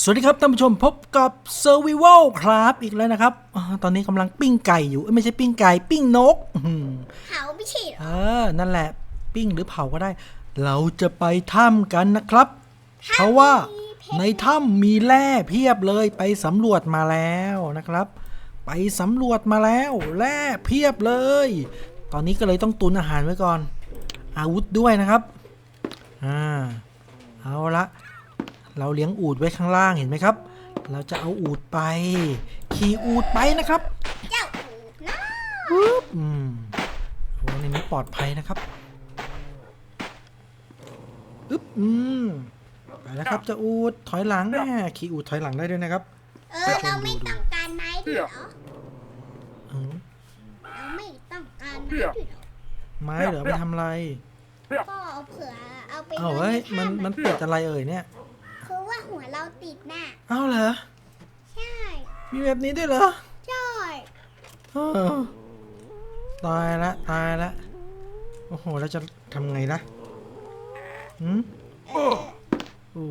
สวัสดีครับท่านผู้ชมพบกับ Survival ครับอีกแล้วนะครับอาตอนนี้กำลังปิ้งไก่อยู่เอ้ยไม่ใช่ปิ้งไก่ปิ้งนกอื้อหือเขาไม่ใช่เหรอเออ นั่นแหละ ปิ้งหรือเผาก็ได้ เราจะไปถ้ำกันนะครับ เพราะว่าในถ้ำมีแร่เพียบเลยไปสำรวจมาแล้วนะครับ ไปสำรวจมาแล้วแร่เพียบเลย ตอนนี้ก็เลยต้องตุนอาหารไว้ก่อน อาวุธด้วยนะครับอ่าเอาละ เราเลี้ยงอูดไว้ข้างล่างเห็นไหมครับ เราจะเอาอูดไป ขี่อูดไปนะครับเจ้าอูดนะปึ๊บอืมโอ้ในนี้ปลอดภัยนะครับอึ๊บอืมไปแล้วครับเจะอูดถอยหลังแม่ขี่อูดถอยหลังได้ด้วยนะครับเออเราไม่ต้องการไม้ด้วยเหรออืมเราไม่ต้องการไม้ด้วยเหรอไม้เหรอไปทำอะไรก็เอาเผื่อเอาไปเอ้าโยเฮ้ยใมันมันติดอะไรเอ่ยเนี่ยคือ ว่าหัวเราติดน่ะ เอ้าเหรอ ใช่ มีแบบนี้ด้วยเหรอใช่ เออตายละตายละ โอ้โหแล้วจะทำไงล่ะหืมเออโอ้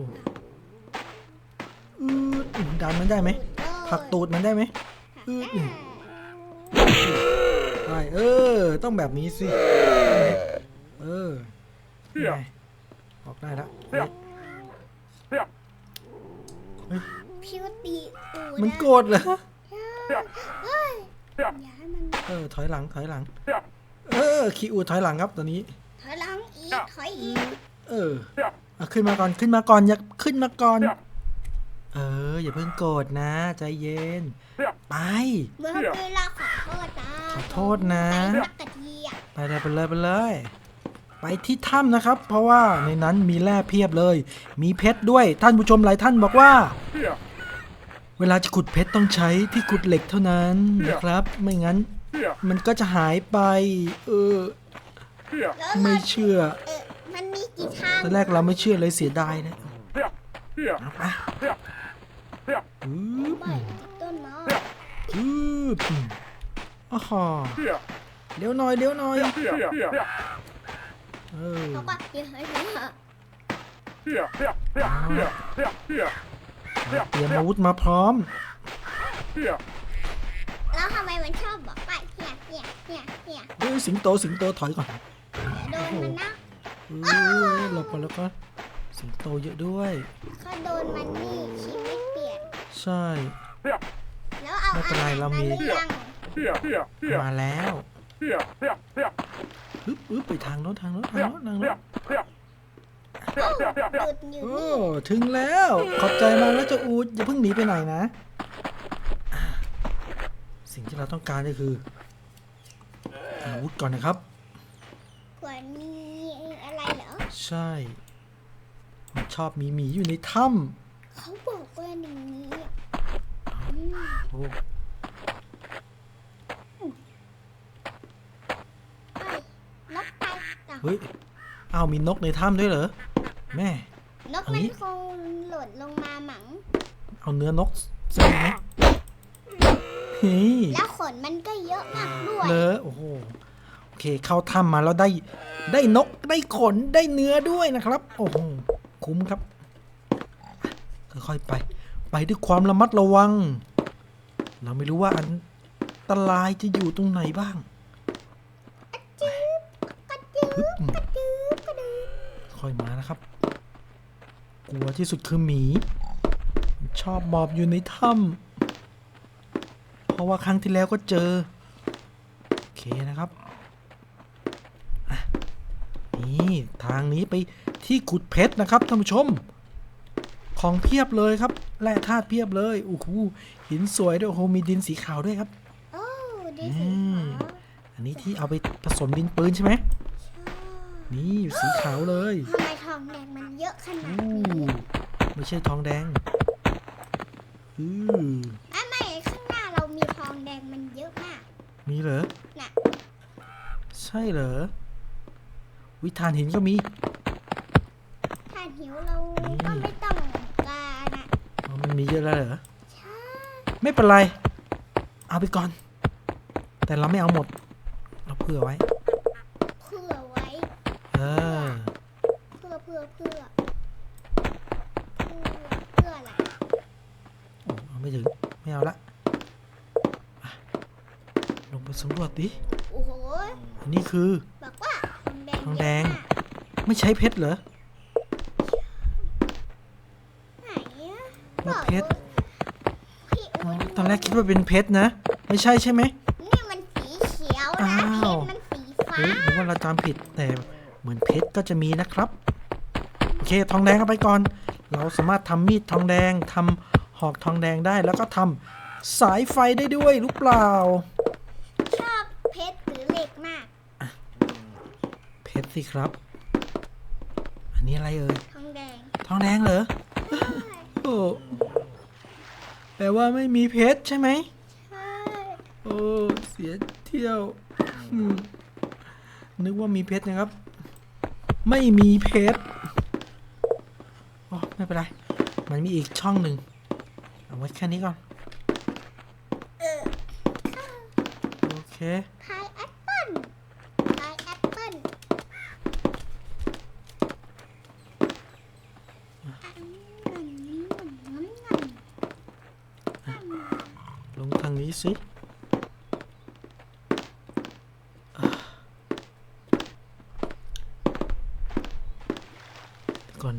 อืดดันมันได้ไหมเออผลักตูดมันได้ไหมอืดได้เออ ต้องแบบนี้สิ เออนี่ไงออกได้แล้วเฮ้ย พิวตีอูดมันอะโกรธเหรอเฮ้ยอย่าให้มันเออถอยหลังถอยหลัง เออขี่อูดถอยหลังครับตอนนี้ ถอยหลังอีกถอยอีกเออเอาขึ้นมาก่อนขึ้นมาก่อนอย่าขึ้นมาก่อน เออ อย่าเพิ่งโกรธนะ ใจเย็น ไปเมื่อเวลาขอโทษนะขอโทษนะใส่นักกะทีอะไปเลยไปเลยไปเลย ไปที่ถ้ำนะครับ เพราะว่าในนั้นมีแร่เพียบเลย มีเพชรด้วยท่านผู้ชมหลายท่านบอกว่า เวลาจะขุดเพชรต้องใช้ที่ขุดเหล็กเท่านั้นนะครับ ไม่งั้น มันก็จะหายไป เออแล้วไม่เราเชื่อเออมันมีกี่ทางตอนแรกเราไม่เชื่อเลยเสียดายนะเอาไปอืบไม่ติดต้นไม้อืบอ๋อหอเดี๋ยวหน่อยเดี๋ยวหน่อย เออเขาก็เดี๋ยวให้ดูฮะเตรียมอาวุธมาพร้อม แล้วทำไมมันชอบบอกว่าเนี่ยเนี่ยเนี่ยเนี่ยเฮ้ยสิงโตสิงโตถอยก่อนโดนมันนะเออหลบก่อนแล้วก็สิงโตเยอะด้วย เขาโดนมันนี่ชีวิตเปลี่ยนใช่ แล้วเอาไม่เป็นไรเรามีอหหรือยังมาแล้ว อึ๊บอึ๊บไปทางโน้นทางโน้นทางโน้นทางโน้นโอ้หยุดอยู่โอ้นี่ถึงแล้ว ขอบใจมากแล้วเจ้าอูดอย่าเพิ่งหนีไปไหนนะอ่าสิ่งที่เราต้องการก็คืออาวุธก่อนนะครับ ขวรมีอะไรเหรอ ใช่มันชอบมีหมีอยู่ในถ้เขาบอกว่าอย่างนี้ำโอ้ เอ้ยนกไปต่อ เฮ้ยอ้าวมีนกในถ้ำด้วยเหรอแม่ นกเอามันงี้คงหล่นลงมาหมัง เอาเนื้อนกใส่ไหมเฮ้ยแล้วขนมันก็เยอะมากด้วยเลอะโอ้โหโอเคเข้าถ้ำมาแล้วได้ได้นกได้ขนได้เนื้อด้วยนะครับ โอ้โหคุ้มครับค่อยๆไป ไปด้วยความระมัดระวัง เราไม่รู้ว่าอันตรายจะอยู่ตรงไหนบ้างกระจืบ ฮึบกระจืบกระดืบค่อยมานะครับ กลัวที่สุดคือหมีมันชอบหมอบอยู่ในถ้ำเพราะว่าครั้งที่แล้วก็เจอ โอเคนะครับอะนี่ทางนี้ไปที่ขุดเพชรนะครับท่านผู้ชม ของเพียบเลยครับแร่ธาตุเพียบเลยโอ้โหหินสวยด้วยโอ้โหมีดินสีขาวด้วยครับโอ้ดีอืสิมคะอันนี้ที่เอาไปผสมดินปืนใช่ไหม นี่สีขาวเลยทำไมทองแดงมันเยอะขนาดอู้นี้ไม่ใช่ทองแดงอือไม่ไม่ข้างหน้าเรามีทองแดงมันเยอะมาก มีเหรอน่ะ ใช่เหรอวิธานหินก็มี ถ้าหิวเราก็ไม่ต้องการอะอ๋อมันมีเยอะแล้วเหรอ ใช่ไม่เป็นไร เอาไปก่อน แต่เราไม่เอาหมด เราเผื่อไว้เพื่อไว้ เออเพื่อเพื่อเพื่อเพื่อเพื่ออะไรไม่ถึง ไม่เอาละอะลงไปสำรวจดิ โอ้โหอันนี้คือ บอกว่าทองแดงทองแดงเยอะมากไม่ใช่เพชรเหรอไหนอะว่าเพชร พี่อ๋ออุ้ยตอนแรกคิดว่าเป็นเพชรนะ ไม่ใช่ใช่ไหม นี่มันสีเขียวนะอ้าวเพชรมันสีฟ้าเฮ้ยหรือว่าเราจำผิดแต่ เหมือนเพชรก็จะมีนะครับ โอเคทองแดงเอาไปก่อน เราสามารถทำมีดทองแดงทำหอกทองแดงได้แล้วก็ทำสายไฟได้ด้วยหรือเปล่า ชอบเพชรหรือเหล็กมาก เพชรสิครับ อันนี้อะไรเอ่ยทองแดงทองแดงเหรอโอ้แปลว่าไม่มีเพชรใช่ไหมใช่โอ้เสียเที่ยวอืมนึกว่ามีเพชรนะครับ ไม่มีเพชรโอ้ไม่เป็นไร มันมีอีกช่องหนึ่งเอาไว้แค่นี้ก่อน เออโอเค พายแอปเปิ้ลพายแอปเปิ้ลอันนี้มันน้ำเงินลงทางนี้สิ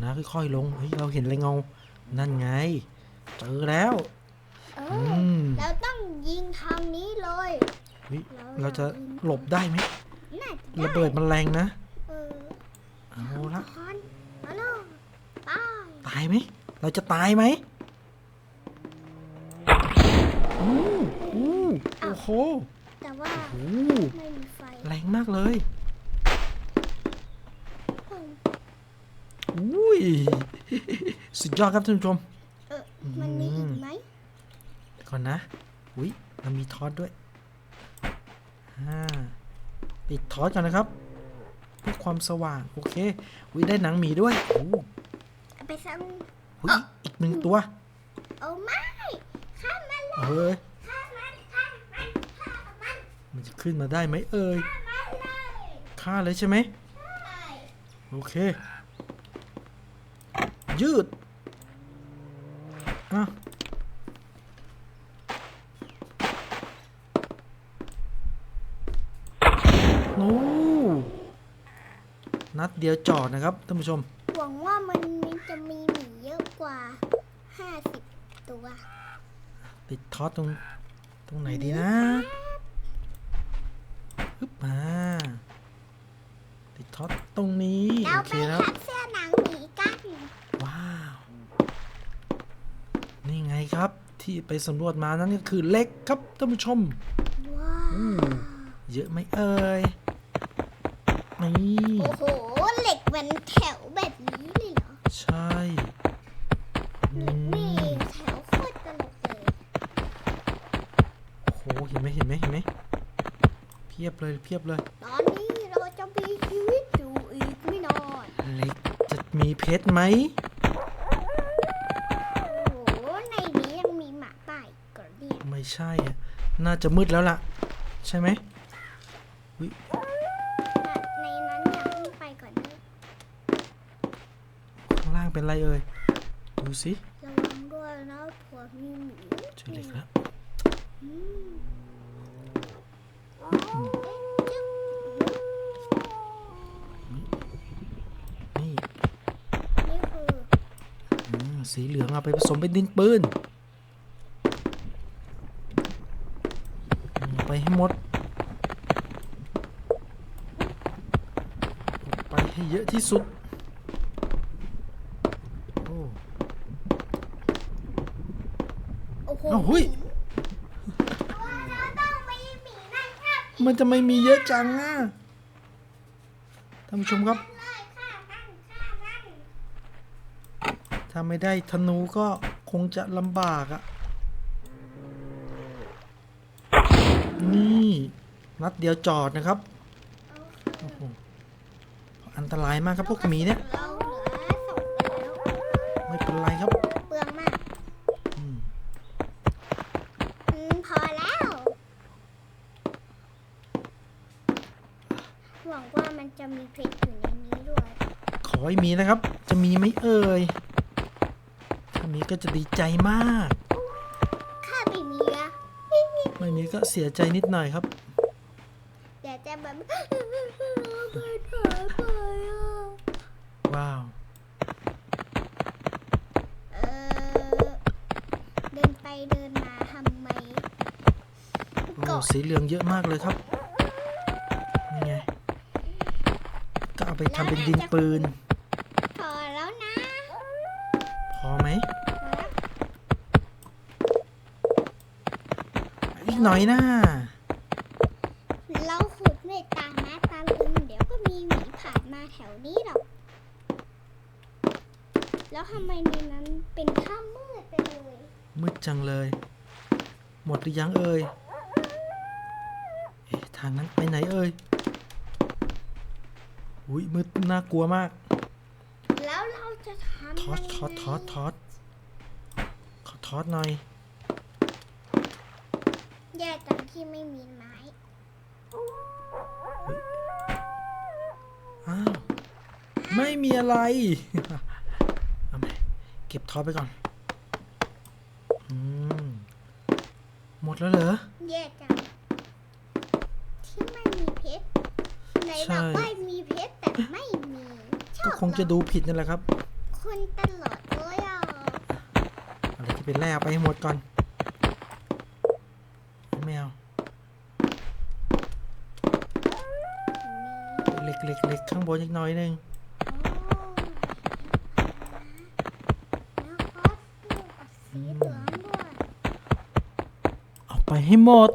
นนะค่อยๆลงเฮ้ยเราเห็นอะไรเงา นั่นไง เจอแล้วเออือมเราต้องยิงทางนี้เลย เฮ้ยเราจะหลบได้ไหมน่าจะระเบิดมันแรงนะเออเอาละคอนมาโน่ไปตายไหมเราจะตายไหมอู้อู้โอ้โหแต่ว่าโอ้ไม่มีไฟแรงมากเลย เออ อุ้ ยสุดยอดครับท่านผู้ชม เออมันมีอีกไหมเดี๋ยวก่อนนะ อุ้ยเรามีทอสด้วยอ่าปิดทอสก่อนนะครับเพื่อความสว่าง โอเค อุ้ยได้หนังหมีด้วยโอ้เอาไปซ้อุ้ยอีกหนึ่งตัวำเอาไม่ข้ามมันเลยเฮ้ยข้ามมันข้ามมันข้ามมันมันจะขึ้นมาได้ไหมเอ่ยข้ามมันเลยฆ่าเลยใช่ไหมใช่โอเค ยืดอะโอ้นัดเดียวจอดนะครับท่านผู้ชม หวังว่ามันจะมีหมีเยอะกว่า50ตัว ติดทอสตรงตรงไหนดีนะปึ๊บมาติดทอสตรงนี้เราโอเคไปแล้ว ขับเสื้อหนังหมีกัน ว้าว นี่ไง ครับ ที่ไปสำรวจมานั้นก็คือเหล็กครับท่านผู้ชมว้าวอู้เยอะไหมเอ่ยนี่โอ้โหเหล็กเป็นแถวแบบนี้เลยเหรอใช่อืนี่มแถวโคตรตลกเลยโอ้โหเห็นไหมเห็นไหมเห็นไหมเพียบเลยเพียบเลย ตอนนี้เราจะมีชีวิตอยู่อีกไม่นานเหล็กจะมีเพชรไหม โอ้โห ในนี้ยังมีหมาป่าอีกก่อนเนี่ย ไม่ ใช่อะน่าจะมืดแล้วล่ะ ใช่ไหมอุ๊ยในนั้นอยากขึ้นไปก่อนนะข้างล่างเป็นไรเอ่ยดูสิระวังด้วยนะผัวมีหมีเจอเหล็กแล้วอืมจึ๊บนี่นี่คืออืมสีเหลืองเอาไปผสมเป็นดินปืนอื มไปให้หมด ไปให้เยอะที่สุด โอ้โอ้โหเอ้าเฮ้ยเราต้องมีหมีนะครับมันจะไม่มีเยอะจังอะ ท่านผู้ชมครับ เลยค่ะนั่นค่ะนั่นถ้าไม่ได้ธนูก็คงจะลำบากอะ่ นี่ นัดเดียวจอดนะครับโอ้โหอันตรายมากครับพวกหมีเนี่ย เราเหลือสองแล้วไม่เป็นไรครับเปลืองมากอืมอืมพอแล้ว หวังว่ามันจะมีเพชรอยู่ในนี้ด้วย ขอให้มีนะครับ จะมีไหมเอ่ยถ้ามีก็จะดีใจมากไม่มีอะไม่มีก็เสียใจนิดหน่อยครับ เดี๋ยวจะแบบไปหายไปอะว้าว เออเดินไปเดินมาทำไมโอ้ เกาะสีเหลืองเยอะมากเลยครับ นี่ไง ก็เอาไปทำเป็นดินปืนพอแล้วนะ พอไหม อีก หน่อยนะเราขุดไม่ตามนะตาลึงเดี๋ยวก็มีหมีผ่านมาแถวนี้หรอก แล้วทำไมในนั้นเป็นถ้ำมืดไปเลยมืดจังเลย หมดหรือยังเอ่ยเอ๊ะทางนั้นไปไหนเอ่ยอุ้ยมืดน่ากลัวมาก แล้วเราจะทำทอดทอดทอดทอดขอทอดหน่อย แย่จังที่ไม่มีไม้ อ้าว ไม่มีอะไร เอาไหมเก็บทอดไปก่อน อืม หมดแล้วเหรอ แย่จังที่ไม่มีเพชรไหนใช่บอกว่ามีเพชรแต่ไม่มีชก็อบคงจะดูผิดนั่นแหละครับ คนตลอดเลยอะ อะไรที่เป็นแร่เอาไปให้หมดก่อน กเล็กเล็กข้างบนอีกหน่อยหนึง แล้วก็สีเหลืองด้วย เอาไปให้หมด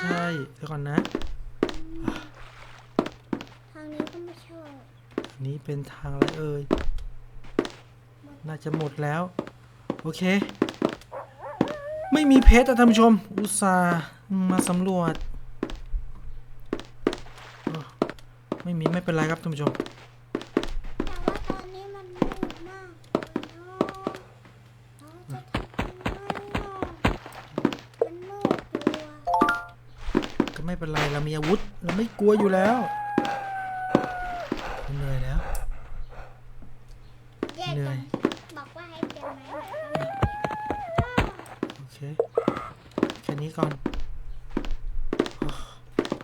ใช่เดี๋ยวก่อนนะ ทางนี้ก็ไม่ใช่อันนี้เป็นทางอะไรเอ่ย น่าจะหมดแล้ว โอเค ไม่มีเพชรอะท่านผู้ชม อุตส่าห์มาสำรวจอ้อไม่มีไม่เป็นไรครับท่านผู้ชม ไม่เป็นไรเรามีอาวุธ เราไม่กลัวอยู่แล้วเหนื่อยแล้วแย่เหนื่จัอยงบอกว่าให้เตรียมไม้แบบนั้นโอเคแค่นี้ก่อนอ้อ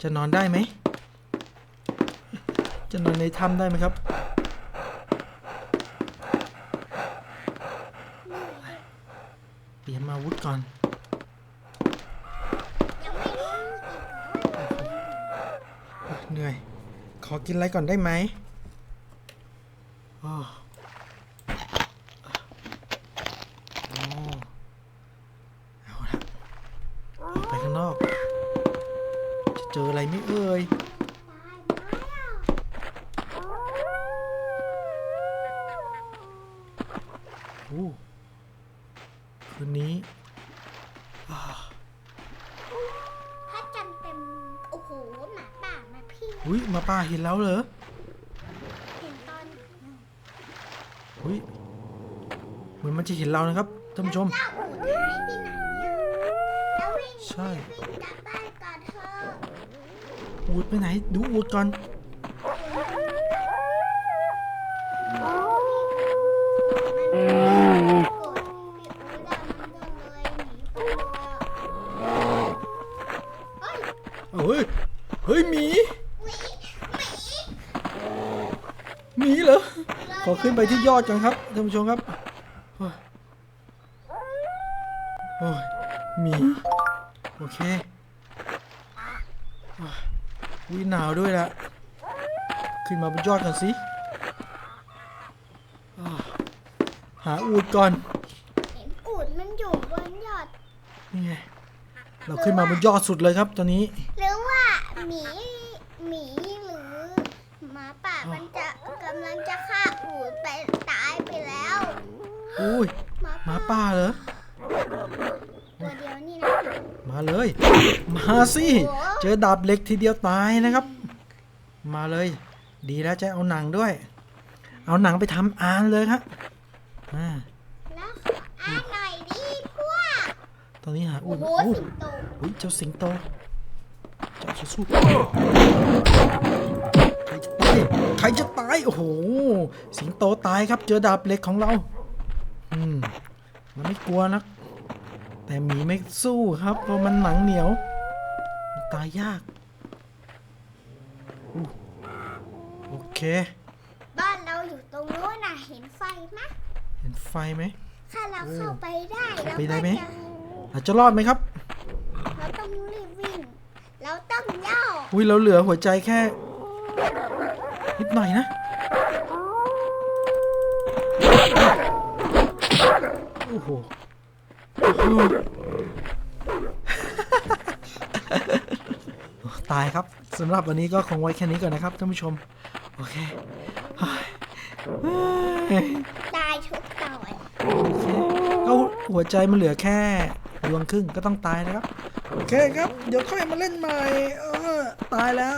จะนอนได้ไหมจะนอนในถ้ำได้ไหมครับ เตรียมอาวุธก่อน ยังไม่รู้อีกเหรอ เหนื่อย ขอกินอะไรก่อนได้ไหมอ้อโอ้เอาละออกไปข้างนอก จะเจออะไรไหม่เอ่ย ตายไหมอะ โอ้คืนนี้อ้า ถ้าจันเต็ม โอ้โห หมาป่ามาพี่ อุ้ยมาป่าเห็นแล้วเหรอเห็นตอนอุ้ยเหมือนมันจะเห็นเรานะครับท่านผู้ชม เจ้าอูดหายไปไหนอะแล้ววิ่งใช่ วิ่งกลับบ้านก่อนเถอะอูดไปไหน ดูอูดก่อนมันโกรธพี่อูดอะมันก็เลยหนีไปเลยอะเฮ้ยเฮ้ยเฮ้ยหมี หมีเหรอ ขอขึ้นไปที่ยอดกันครับท่านผู้ชมครับโอ้ยโอ้ยหมี โอเคโอ้ยวิหนาวด้วยละขึ้นมาบนยอดกันสิอ้าวหาอูดก่อนเห็นอูดมันอยู่บนยอดนี่ไงเราขึ้นมาบนยอดสุดเลยครับตอนนี้ หรือว่าหมีหมีหรือ หมาป่ามันจะกำลังจะฆ่าอูดไปตายไปแล้วอุ้ยหมาหมาป่าเหรอตัวเดียวนี่นะหมามาเลย มาสิเจอดาบเหล็กทีเดียวตายนะครับ มาเลย ดีแล้วจะเอาหนังด้วย เอาหนังไปทำอานเลยครับอ่าแล้วขออ่านหน่อยดิพวกตอนนี้หาโอ้อุ้ยโหอุ้ยสิงโตอุ้ยเจ้าสิงโตเจ้าสู้ รจะตาย โอ้โห สิงโตตายครับ เจอดาบเหล็กของเรา อืม มันไม่กลัวนะแต่หมีไม่สู้ครับเพราะมันหนังเหนียวมันตายยากอู้โอเค บ้านเราอยู่ตรงโน้นน่ะ เห็นไฟไหมเห็นไฟไหม ถ้าเราเข้าไปได้เข้าเราไปก็ได้ไหมจะเราจะรอดไหมครับ เราต้องรีบวิ่ง เราต้องย่ออุ้ยเราเหลือหัวใจแค่ นิดหน่อยนะโอ้โหโอ้โหตายครับสำหรับวันนี้ก็คงไว้แค่นี้ก่อนนะครับท่านผู้ชม โอเคเฮ้ยเฮ้ยตายทุกตอนโอเคก็หัวใจมันเหลือแค่ดวงครึ่งก็ต้องตายนะครับ โอเคครับ เดี๋ยวค่อยมาเล่นใหม่ เออ ตายแล้ว